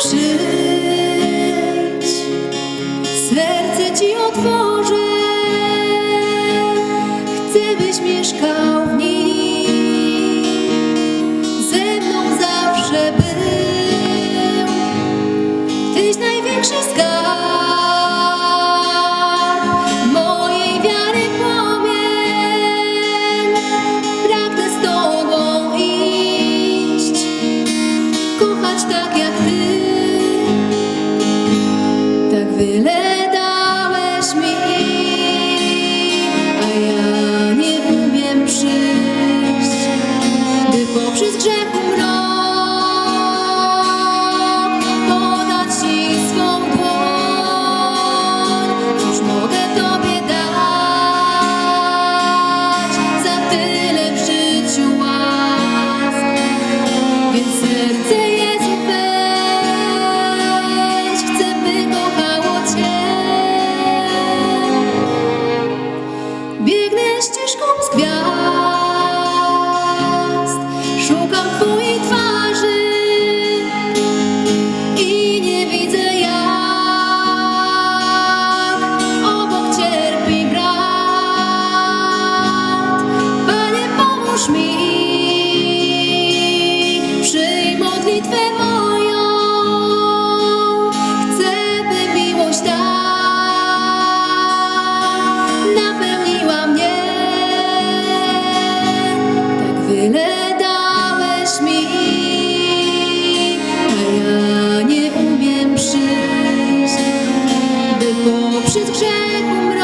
przyjdź, serce ci otworzę. Chcę, byś mieszkał w nim, ze mną zawsze był. Tyś największy skarb mojej wiary płomień. Pragnę z tobą iść, kochać tak jak ty. Village ścieżką z gwiazd. Szukam Twojej twarzy i nie widzę jak obok cierpi brat. Panie, pomóż mi. przed grzech.